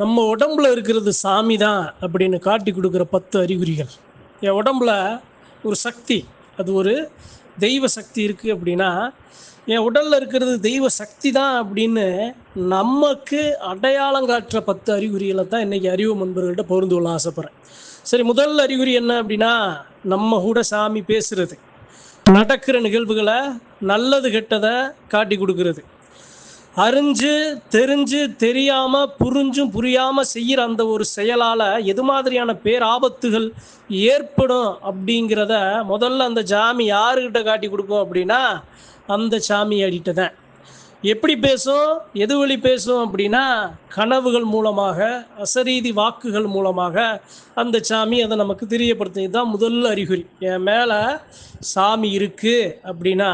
நம்ம உடம்புல இருக்கிறது சாமி தான் அப்படின்னு காட்டி கொடுக்குற பத்து அறிகுறிகள். என் உடம்புல ஒரு சக்தி அது ஒரு தெய்வ சக்தி இருக்குது அப்படின்னா என் உடலில் இருக்கிறது தெய்வ சக்தி தான் அப்படின்னு நமக்கு அடையாளம் காட்டுற பத்து அறிகுறிகளை தான் இன்றைக்கி அறிவு நண்பர்கள்ட்ட பொருந்து கொள்ள ஆசைப்பட்றேன். சரி முதல் அறிகுறி என்ன அப்படின்னா நம்ம கூட சாமி பேசுறது. நடக்கிற நிகழ்வுகளை நல்லது கெட்டதை காட்டி கொடுக்கறது. அறிஞ்சு தெரிஞ்சு தெரியாம புரிஞ்சும் புரியாம செய்யற அந்த ஒரு செயலால எது மாதிரியான பேராபத்துகள் ஏற்படும் அப்படிங்கிறத முதல்ல அந்த சாமி யாருக்கிட்ட காட்டி கொடுக்கும் அப்படின்னா அந்த சாமி அடிட்ட தான். எப்படி பேசும் எது வழி பேசும் அப்படின்னா கனவுகள் மூலமாக அசரீதி வாக்குகள் மூலமாக அந்த சாமி அதை நமக்கு தெரியப்படுத்தி தான் முதல் அறிகுறி. என் மேலே சாமி இருக்குது அப்படின்னா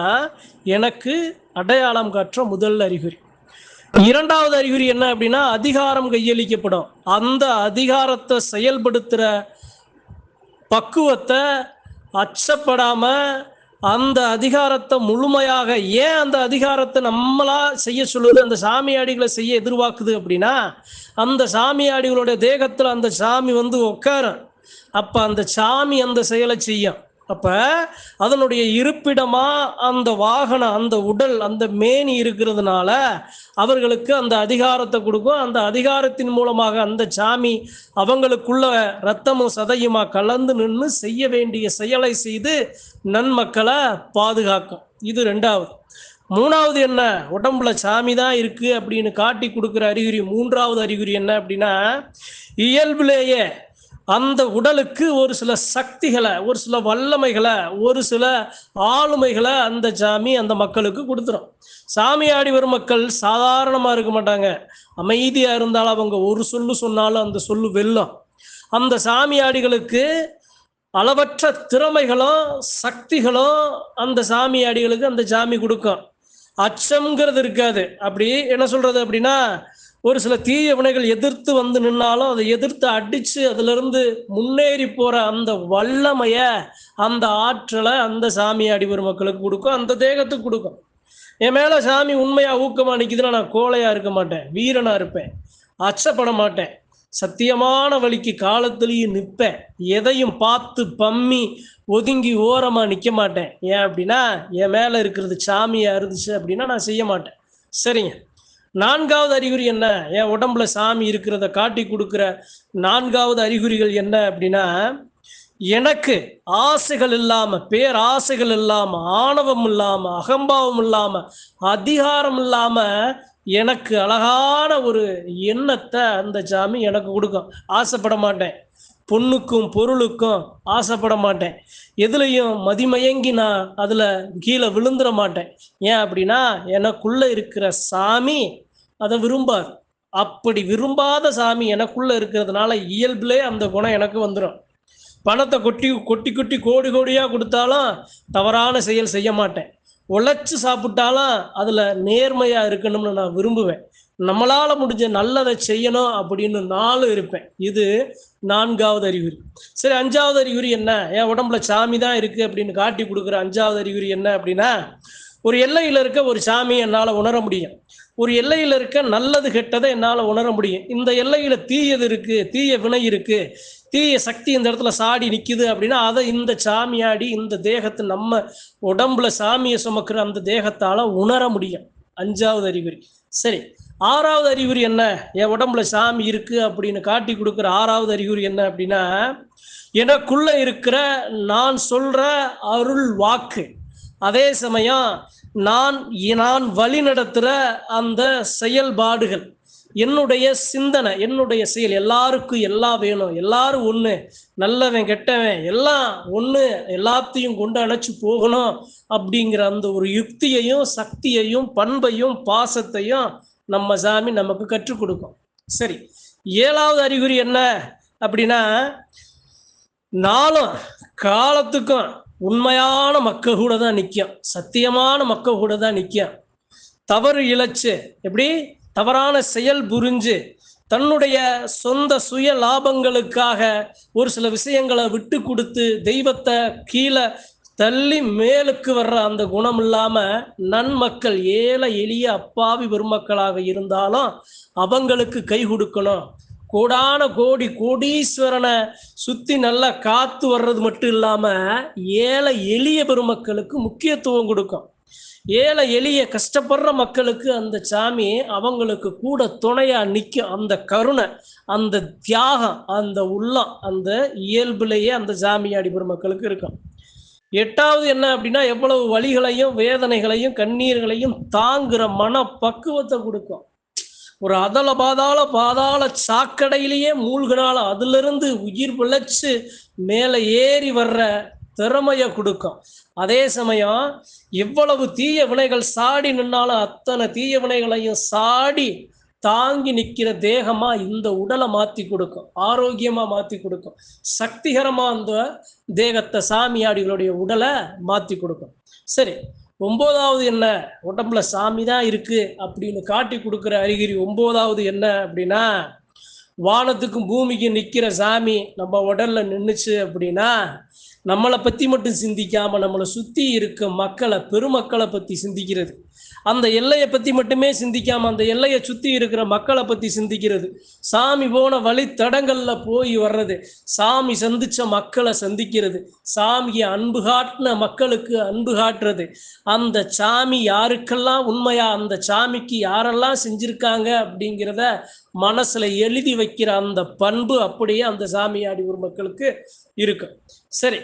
எனக்கு அடையாளம் காற்ற முதல் அறிகுறி. இரண்டாவது அறிகுறி என்ன அப்படின்னா அதிகாரம் கையளிக்கப்படும். அந்த அதிகாரத்தை செயல்படுத்துகிற பக்குவத்தை அச்சப்படாம அந்த அதிகாரத்தை முழுமையாக ஏன் அந்த அதிகாரத்தை நம்மளா செய்ய சொல்லுது அந்த சாமியாடிகளை செய்ய எதிர்பார்க்குது அப்படின்னா அந்த சாமியாடிகளோட தேகத்தில் அந்த சாமி வந்து உட்காரும் அப்போ அந்த சாமி அந்த செயலை செய்யும். அப்போ அதனுடைய இருப்பிடமா அந்த வாகனம் அந்த உடல் அந்த மேனி இருக்கிறதுனால அவர்களுக்கு அந்த அதிகாரத்தை கொடுக்கும். அந்த அதிகாரத்தின் மூலமாக அந்த சாமி அவங்களுக்குள்ள ரத்தமும் சதையுமா கலந்து நின்று செய்ய வேண்டிய செயலை செய்து நன்மக்களை பாதுகாக்கும். இது ரெண்டாவது. மூணாவது என்ன? உடம்புல சாமி தான் இருக்கு அப்படின்னு காட்டி கொடுக்குற அறிகுறி மூன்றாவது அறிகுறி என்ன அப்படின்னா இயல்பிலேயே அந்த உடலுக்கு ஒரு சில சக்திகளை ஒரு சில வல்லமைகளை ஒரு சில ஆளுமைகளை அந்த சாமி அந்த மக்களுக்கு கொடுத்துரும். சாமியாடி வரும் மக்கள் சாதாரணமாக இருக்க மாட்டாங்க. அமைதியாக இருந்தாலும் அவங்க ஒரு சொல்லு சொன்னாலும் அந்த சொல்லு வெல்லும். அந்த சாமியாடிகளுக்கு அளவற்ற திறமைகளும் சக்திகளும் அந்த சாமியாடிகளுக்கு அந்த சாமி கொடுக்கும். அச்சம்ங்கிறது இருக்காது. அப்படி என்ன சொல்றது அப்படின்னா ஒரு சில தீய வினைகள் எதிர்த்து வந்து நின்னாலும் அதை எதிர்த்து அடித்து அதிலிருந்து முன்னேறி போகிற அந்த வல்லமைய அந்த ஆற்றலை அந்த சாமி அடிபெரும் மக்களுக்கு கொடுக்கும் அந்த தேகத்துக்கு கொடுக்கும். என் மேலே சாமி உண்மையாக ஊக்கமாக நிற்கிதுன்னா நான் கோழையாக இருக்க மாட்டேன் வீரனாக இருப்பேன் அச்சப்பட மாட்டேன். சத்தியமான வழிக்கு காலத்திலையும் நிற்பேன் எதையும் பார்த்து பம்மி ஒதுங்கி ஓரமாக நிற்க மாட்டேன். ஏன் அப்படின்னா என் மேலே இருக்கிறது சாமியாக இருந்துச்சு அப்படின்னா நான் செய்ய மாட்டேன். சரிங்க. நான்காவது அறிகுறி என்ன? என் உடம்புல சாமி இருக்கிறத காட்டி கொடுக்குற நான்காவது அறிகுறிகள் என்ன அப்படின்னா எனக்கு ஆசைகள் இல்லாம பேராசைகள் இல்லாம ஆணவம் இல்லாம அகம்பாவம் இல்லாம அதிகாரம் இல்லாம எனக்கு அழகான ஒரு எண்ணத்தை அந்த சாமி எனக்கு கொடுக்கும். ஆசைப்பட மாட்டேன். பொண்ணுக்கும் பொருளுக்கும் ஆசைப்பட மாட்டேன். எதுலையும் மதிமயங்கி நான் அதில் கீழே விழுந்துட மாட்டேன். ஏன் அப்படின்னா எனக்குள்ளே இருக்கிற சாமி அதை விரும்பார். அப்படி விரும்பாத சாமி எனக்குள்ளே இருக்கிறதுனால இயல்பிலே அந்த குணம் எனக்கு வந்துடும் பணத்தை கொட்டி கொட்டி கொட்டி கோடி கோடியாக கொடுத்தாலும் தவறான செயல் செய்ய மாட்டேன். உழைச்சி சாப்பிட்டாலும் அதில் நேர்மையாக இருக்கணும்னு நான் விரும்புவேன். நம்மளால முடிஞ்ச நல்லதை செய்யணும் அப்படின்னு நாலு இருப்பேன். இது நான்காவது அறிகுறி. சரி அஞ்சாவது அறிகுறி என்ன? என் உடம்புல சாமி தான் இருக்கு அப்படின்னு காட்டி கொடுக்குற அஞ்சாவது அறிகுறி என்ன அப்படின்னா ஒரு எல்லையில் இருக்க ஒரு சாமி என்னால் உணர முடியும். ஒரு எல்லையில் இருக்க நல்லது கெட்டதை என்னால் உணர முடியும். இந்த எல்லையில் தீயது இருக்கு தீய வினை இருக்கு தீய சக்தி இந்த இடத்துல சாடி நிற்குது அப்படின்னா அதை இந்த சாமியாடி இந்த தேகத்தை நம்ம உடம்புல சாமியை சுமக்கிற அந்த தேகத்தால் உணர முடியும். அஞ்சாவது அறிகுறி. சரி ஆறாவது அறிகுறி என்ன? என் உடம்புல சாமி இருக்கு அப்படின்னு காட்டி கொடுக்குற ஆறாவது அறிகுறி என்ன அப்படின்னா எனக்குள்ள இருக்கிற நான் சொல்ற அருள் வாக்கு. அதே சமயம் நான் நான் வழி நடத்துகிற அந்த செயல்பாடுகள் என்னுடைய சிந்தனை என்னுடைய செயல் எல்லாருக்கும் எல்லாம் வேணும் எல்லாரும் ஒன்று நல்லவன் கெட்டவன் எல்லாம் ஒன்று எல்லாத்தையும் கொண்டு அழைச்சி போகணும் அப்படிங்கிற அந்த ஒரு யுக்தியையும் சக்தியையும் பண்பையும் பாசத்தையும் நம்ம சாமி நமக்கு கற்றுக் கொடுக்கும். சரி ஏழாவது அறிகுறி என்ன அப்படின்னா நாளும் காலத்துக்கும் உண்மையான மக்கள் கூட தான் நிற்கும் சத்தியமான மக்கள் கூட தான் நிற்கும் தவறு இழைச்சு எப்படி? தவறான செயல் புரிஞ்சு தன்னுடைய சொந்த சுய லாபங்களுக்காக ஒரு சில விஷயங்களை விட்டு கொடுத்து தெய்வத்தை கீழே தள்ளி மேலுக்கு வர்ற அந்த குணம் இல்லாம நன்மக்கள் ஏழை எளிய அப்பாவி பெருமக்களாக இருந்தாலும் அவங்களுக்கு கை கொடுக்கணும். கோடான கோடி கோடீஸ்வரனை சுத்தி நல்லா காத்து வர்றது மட்டும் இல்லாம ஏழை எளிய பெருமக்களுக்கு முக்கியத்துவம் கொடுக்கும். ஏழை எளிய கஷ்டப்படுற மக்களுக்கு அந்த சாமி அவங்களுக்கு கூட துணையா நிற்கும் அந்த கருணை அந்த தியாகம் அந்த உள்ளம் அந்த இயல்புலேயே அந்த சாமியாடி பெருமக்களுக்கு இருக்கும். எட்டாவது என்ன அப்படின்னா எவ்வளவு வழிகளையும் வேதனைகளையும் கண்ணீர்களையும் தாங்குற மன பக்குவத்தை கொடுக்கும். ஒரு அதல பாதாள பாதாள சாக்கடையிலேயே மூழ்கினால அதிலிருந்து உயிர் பிழைச்சு மேலே ஏறி வர்ற திறமையை கொடுக்கும். அதே சமயம் எவ்வளவு தீய வினைகள் சாடி நின்னாலும் அத்தனை தீய வினைகளையும் சாடி தாங்கி நிற்கிற தேகமா இந்த உடலை மாத்தி கொடுக்கும். ஆரோக்கியமா மாத்தி கொடுக்கும். சக்திகரமா அந்த தேகத்தை சாமியாடிகளுடைய உடலை மாத்தி கொடுக்கும். சரி ஒன்பதாவது என்ன? உடம்புல சாமி தான் இருக்கு அப்படின்னு காட்டி கொடுக்குற அறிகுறி ஒன்பதாவது என்ன அப்படின்னா வானத்துக்கும் பூமிக்கும் நிற்கிற சாமி நம்ம உடல்ல நின்றுச்சு அப்படின்னா நம்மளை பற்றி மட்டும் சிந்திக்காமல் நம்மளை சுற்றி இருக்க மக்களை பெருமக்களை பற்றி சிந்திக்கிறது. அந்த எல்லையை பற்றி மட்டுமே சிந்திக்காமல் அந்த எல்லையை சுற்றி இருக்கிற மக்களை பற்றி சிந்திக்கிறது. சாமி போன வழித்தடங்களில் போய் வர்றது. சாமி சந்திச்ச மக்களை சந்திக்கிறது. சாமியை அன்பு காட்டின மக்களுக்கு அன்பு காட்டுறது. அந்த சாமி யாருக்கெல்லாம் உண்மையாக அந்த சாமிக்கு யாரெல்லாம் செஞ்சுருக்காங்க அப்படிங்கிறத மனசில் எழுதி வைக்கிற அந்த பண்பு அப்படியே அந்த சாமியாடி ஒரு மக்களுக்கு இருக்கு. சரி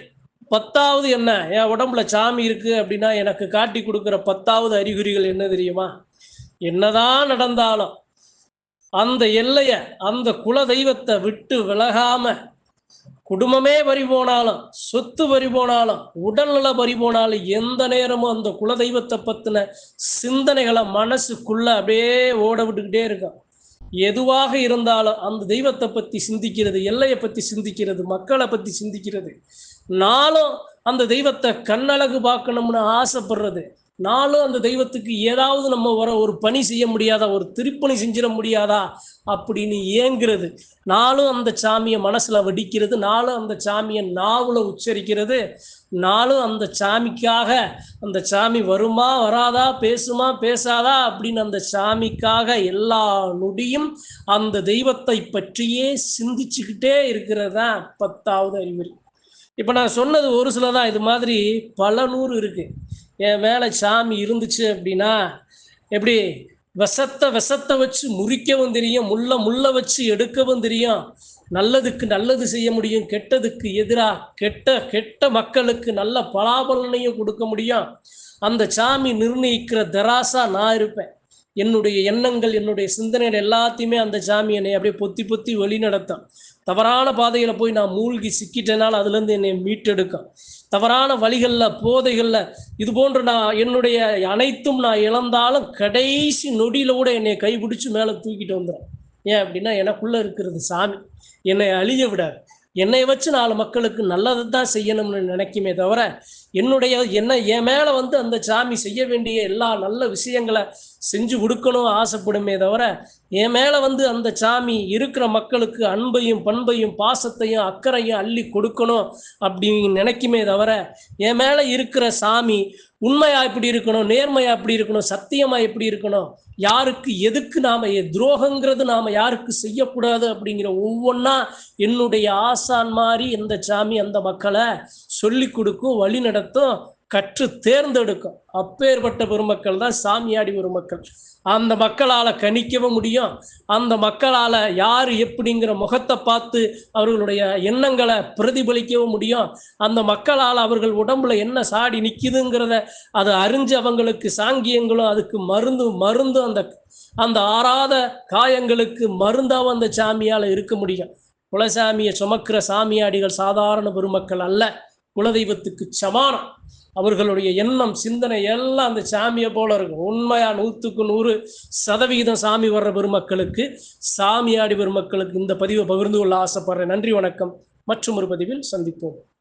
பத்தாவது என்ன? என் உடம்புல சாமி இருக்கு அப்படின்னா எனக்கு காட்டி கொடுக்குற பத்தாவது அறிகுறிகள் என்ன தெரியுமா? என்னதான் நடந்தாலும் அந்த எல்லைய அந்த குல தெய்வத்தை விட்டு விலகாம குடும்பமே பறி போனாலும் சொத்து பறி போனாலும் உடல்நல பறி போனாலும் எந்த நேரமும் அந்த குல தெய்வத்தை பத்தின சிந்தனைகளை மனசுக்குள்ள அப்படியே ஓட விட்டுக்கிட்டே இருக்கும் எதுவாக இருந்தாலும் அந்த தெய்வத்தை பற்றி சிந்திக்கிறது எல்லையை பற்றி சிந்திக்கிறது மக்களை பற்றி சிந்திக்கிறது நாளும் அந்த தெய்வத்தை கண்ணழகு பார்க்கணும்னு ஆசைப்படுறது. நாளும் அந்த தெய்வத்துக்கு ஏதாவது நம்ம வர ஒரு பணி செய்ய முடியாதா ஒரு திருப்பணி செஞ்சிட முடியாதா அப்படின்னு ஏங்குறது. நாளும் அந்த சாமியை மனசில் வடிக்கிறது நாளும் அந்த சாமியை நாவில் உச்சரிக்கிறது நாளும் அந்த சாமிக்காக அந்த சாமி வருமா வராதா பேசுமா பேசாதா அப்படின்னு அந்த சாமிக்காக எல்லா நொடியும் அந்த தெய்வத்தை பற்றியே சிந்திச்சுக்கிட்டே இருக்கிறதா பத்தாவது அறிவுரை இப்போ நான் சொன்னது ஒரு சில தான் இது மாதிரி பல நூறு இருக்குது என் மேலே சாமி இருந்துச்சு அப்படின்னா எப்படி? விஷத்தை விஷத்தை வச்சு முறிக்கவும் தெரியும் முள்ள முள்ள வச்சு எடுக்கவும் தெரியும். நல்லதுக்கு நல்லது செய்ய முடியும் கெட்டதுக்கு எதிராக கெட்ட கெட்ட மக்களுக்கு நல்ல பலாபலனையும் கொடுக்க முடியும். அந்த சாமி நிர்ணயிக்கிற தராசா நான் இருப்பேன். என்னுடைய எண்ணங்கள் என்னுடைய சிந்தனைகள் எல்லாத்தையுமே அந்த சாமி என்னை அப்படியே பொத்தி பொத்தி வழி நடத்தும். தவறான பாதையில் போய் நான் மூழ்கி சிக்கிட்டனால அதுலேருந்து என்னை மீட்டெடுக்கும். தவறான வழிகளில் போதைகளில் இது போன்று நான் என்னுடைய அனைத்தும் நான் இழந்தாலும் கடைசி நொடியில கூட என்னை கைப்பிடிச்சு மேலே தூக்கிட்டு வந்துடும் ஏன் அப்படின்னா எனக்குள்ளே இருக்கிறது சாமி. என்னை அழிய விடாது. என்னை வச்சு நாலு மக்களுக்கு நல்லதை தான் செய்யணும்னு நினைக்குமே தவிர என்னுடைய என்ன என் மேலே வந்து அந்த சாமி செய்ய வேண்டிய எல்லா நல்ல விஷயங்களை செஞ்சு கொடுக்கணும் ஆசைப்படுமே தவிர என் மேலே வந்து அந்த சாமி இருக்கிற மக்களுக்கு அன்பையும் பண்பையும் பாசத்தையும் அக்கறையும் அள்ளி கொடுக்கணும் அப்படின்னு நினைக்குமே தவிர என் மேலே இருக்கிற சாமி உண்மையா இப்படி இருக்கணும் நேர்மையா இப்படி இருக்கணும் சத்தியமா எப்படி இருக்கணும் யாருக்கு எதுக்கு நாம துரோகங்கிறது நாம யாருக்கு செய்யக்கூடாது அப்படிங்கிற ஒவ்வொன்றா என்னுடைய ஆசான் மாதிரி இந்த சாமி அந்த மக்களை சொல்லி கொடுக்கும் வழி நடத்தும் கற்று தேர்ந்தெடுக்கும். அப்பேற்பட்ட பெருமக்கள் தான் சாமியாடி பெருமக்கள். அந்த மக்களால் கணிக்கவும் முடியும். அந்த மக்களால் யார் எப்படிங்கிற முகத்தை பார்த்து அவர்களுடைய எண்ணங்களை பிரதிபலிக்கவும் முடியும். அந்த மக்களால் அவர்கள் உடம்புல என்ன சாடி நிற்கிதுங்கிறத அதை அறிஞ்சு அவங்களுக்கு சாங்கியங்களும் அதுக்கு மருந்து மருந்தும் அந்த அந்த ஆறாத காயங்களுக்கு மருந்தாகவும் அந்த சாமியால் இருக்க முடியும். குலசாமியை சுமக்கிற சாமியாடிகள் சாதாரண பெருமக்கள் அல்ல. குலதெய்வத்துக்கு சமானம். அவர்களுடைய எண்ணம் சிந்தனை எல்லாம் அந்த சாமியை போல இருக்கும். உண்மையா நூற்றுக்கு நூறு சதவிகிதம் சாமி வர்ற பெருமக்களுக்கு சாமியாடி பெருமக்களுக்கு இந்த பதிவை பகிர்ந்து கொள்ள ஆசைப்படுறேன். நன்றி வணக்கம். மற்றும் ஒரு பதிவில் சந்திப்போம்.